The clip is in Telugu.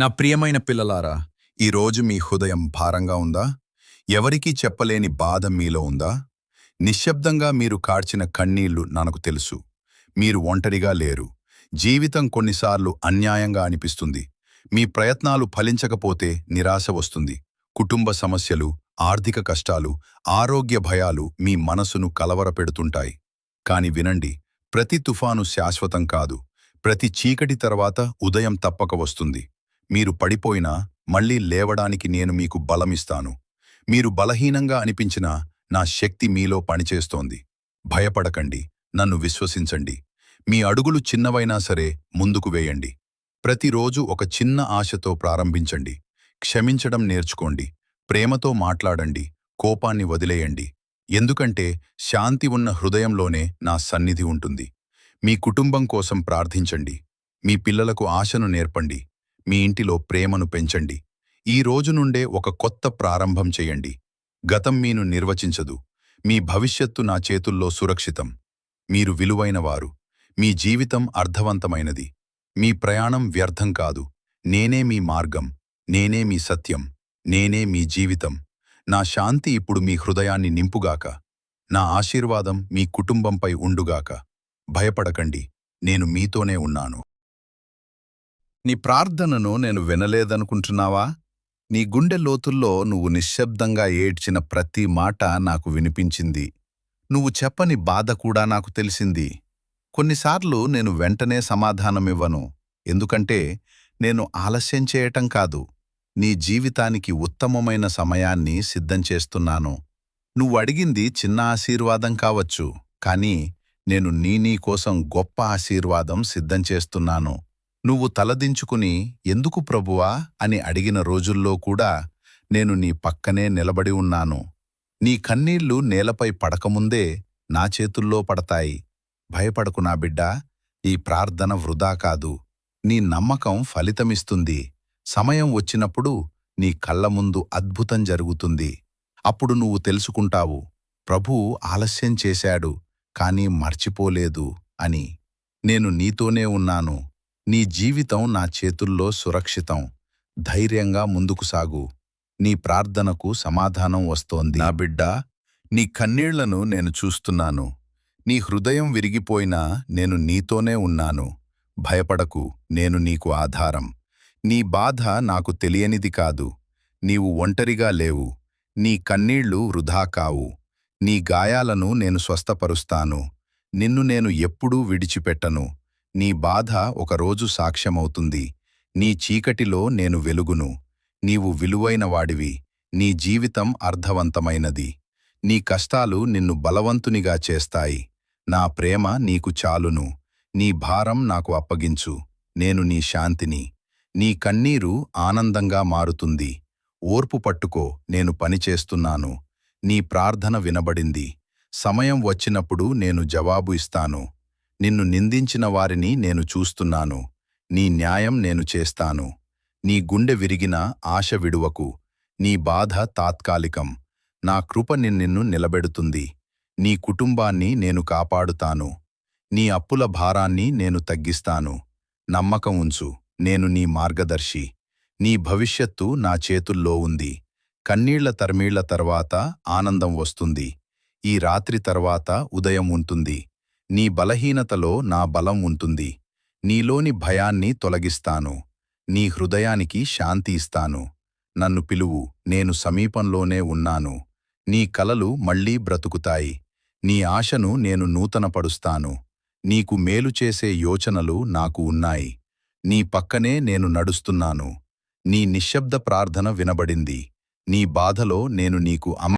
నా ప్రియమైన పిల్లలారా ఈరోజు మీ హృదయం భారంగా ఉందా? ఎవరికీ చెప్పలేని బాధ మీలో ఉందా? నిశ్శబ్దంగా మీరు కార్చిన కన్నీళ్ళు నాకు తెలుసు. మీరు ఒంటరిగా లేరు. జీవితం కొన్నిసార్లు అన్యాయంగా అనిపిస్తుంది. మీ ప్రయత్నాలు ఫలించకపోతే నిరాశ వస్తుంది. కుటుంబ సమస్యలు ఆర్థిక కష్టాలు ఆరోగ్య భయాలు మీ మనసును కలవరపెడుతుంటాయి. కాని వినండి ప్రతి తుఫాను శాశ్వతం కాదు. ప్రతి చీకటి తర్వాత ఉదయం తప్పక వస్తుంది. మీరు పడిపోయినా మళ్ళీ లేవడానికి నేను మీకు బలమిస్తాను. మీరు బలహీనంగా అనిపించినా నా శక్తి మీలో పనిచేస్తోంది. భయపడకండి నన్ను విశ్వసించండి. మీ అడుగులు చిన్నవైనా సరే ముందుకు వేయండి. ప్రతిరోజు ఒక చిన్న ఆశతో ప్రారంభించండి. క్షమించడం నేర్చుకోండి. ప్రేమతో మాట్లాడండి. కోపాన్ని వదిలేయండి. ఎందుకంటే శాంతి ఉన్న హృదయంలోనే నా సన్నిధి ఉంటుంది. మీ కుటుంబం కోసం ప్రార్థించండి. మీ పిల్లలకు ఆశను నేర్పండి. మీ ఇంటిలో ప్రేమను పెంచండి. ఈ రోజు నుండే ఒక కొత్త ప్రారంభం చేయండి. గతం మీను నిర్వచించదు. మీ భవిష్యత్తు నా చేతుల్లో సురక్షితం. మీరు విలువైనవారు. మీ జీవితం అర్థవంతమైనది. మీ ప్రయాణం వ్యర్థం కాదు. నేనే మీ మార్గం. నేనే మీ సత్యం. నేనే మీ జీవితం. నా శాంతి ఇప్పుడు మీ హృదయాన్ని నింపుగాక. నా ఆశీర్వాదం మీ కుటుంబంపై ఉండుగాక. భయపడకండి. నేను మీతోనే ఉన్నాను. నీ ప్రార్థనను నేను వినలేదనుకుంటున్నావా? నీ గుండె లోతుల్లో నువ్వు నిశ్శబ్దంగా ఏడ్చిన ప్రతి మాట నాకు వినిపించింది. నువ్వు చెప్పని బాధ కూడా నాకు తెలిసింది. కొన్నిసార్లు నేను వెంటనే సమాధానమివ్వను. ఎందుకంటే నేను ఆలస్యం చేయటం కాదు. నీ జీవితానికి ఉత్తమమైన సమయాన్ని సిద్ధం చేస్తున్నాను. నువ్వు అడిగింది చిన్న ఆశీర్వాదం కావచ్చు. కానీ నేను నీ నీ కోసం గొప్ప ఆశీర్వాదం సిద్ధం చేస్తున్నాను. నువ్వు తలదించుకుని ఎందుకు ప్రభువా? అని అడిగిన రోజుల్లో కూడా నేను నీ పక్కనే నిలబడి ఉన్నాను. నీ కన్నీళ్ళు నేలపై పడకముందే నా చేతుల్లో పడతాయి. భయపడకు నా బిడ్డా ఈ ప్రార్థన వృధా కాదు. నీ నమ్మకం ఫలితమిస్తుంది. సమయం వచ్చినప్పుడు నీ కళ్ళ ముందు అద్భుతం జరుగుతుంది. అప్పుడు నువ్వు తెలుసుకుంటావు ప్రభు ఆలస్యం చేశాడు కానీ మర్చిపోలేదు అని. నేను నీతోనే ఉన్నాను. నీ జీవితం నా చేతుల్లో సురక్షితం. ధైర్యంగా ముందుకు సాగు. నీ ప్రార్థనకు సమాధానం వస్తోంది. నా బిడ్డ నీ కన్నీళ్ళను నేను చూస్తున్నాను. నీ హృదయం విరిగిపోయినా నేను నీతోనే ఉన్నాను. భయపడకు నేను నీకు ఆధారం. నీ బాధ నాకు తెలియనిది కాదు. నీవు ఒంటరిగా లేవు. నీ కన్నీళ్ళు వృధా కావు. నీ గాయాలను నేను స్వస్థపరుస్తాను. నిన్ను నేను ఎప్పుడూ విడిచిపెట్టను. నీ బాధ ఒకరోజు సాక్ష్యమవుతుంది. నీ చీకటిలో నేను వెలుగును. నీవు విలువైన వాడివి. నీ జీవితం అర్థవంతమైనది. నీ కష్టాలు నిన్ను బలవంతునిగా చేస్తాయి. నా ప్రేమ నీకు చాలును. నీ భారం నాకు అప్పగించు. నేను నీ శాంతిని. నీ కన్నీరు ఆనందంగా మారుతుంది. ఓర్పు పట్టుకో. నేను పనిచేస్తున్నాను నీ ప్రార్థన వినబడింది. సమయం వచ్చినప్పుడు నేను జవాబు ఇస్తాను. నిన్ను నిందించిన వారిని నేను చూస్తున్నాను. నీ న్యాయం నేను చేస్తాను. నీ గుండె విరిగిన ఆశ విడువకు. నీ బాధ తాత్కాలికం. నా కృప నిన్ను నిలబెడుతుంది. నీ కుటుంబాన్ని నేను కాపాడుతాను. నీ అప్పుల భారాన్ని నేను తగ్గిస్తాను. నమ్మకం ఉంచు. నేను నీ మార్గదర్శి. నీ భవిష్యత్తు నా చేతుల్లో ఉంది. కన్నీళ్ళ తర్మీళ్ళ తర్వాత ఆనందం వస్తుంది. ఈ రాత్రి తర్వాత ఉదయం ఉంటుంది. నీ బలహీనతలో నా బలం ఉంటుంది. నీలోని భయాన్ని తొలగిస్తాను. నీ హృదయానికి శాంతి ఇస్తాను. నన్ను పిలువు నేను సమీపంలోనే ఉన్నాను. నీ కలలు మళ్ళీ బ్రతుకుతాయి. నీ ఆశను నేను నూతనపడుస్తాను నీకు మేలు చేసే యోచనలు నాకు ఉన్నాయి. నీ పక్కనే నేను నడుస్తున్నాను. నీ నిశ్శబ్ద ప్రార్థన వినబడింది. నీ బాధలో నేను నీకు అమ్మ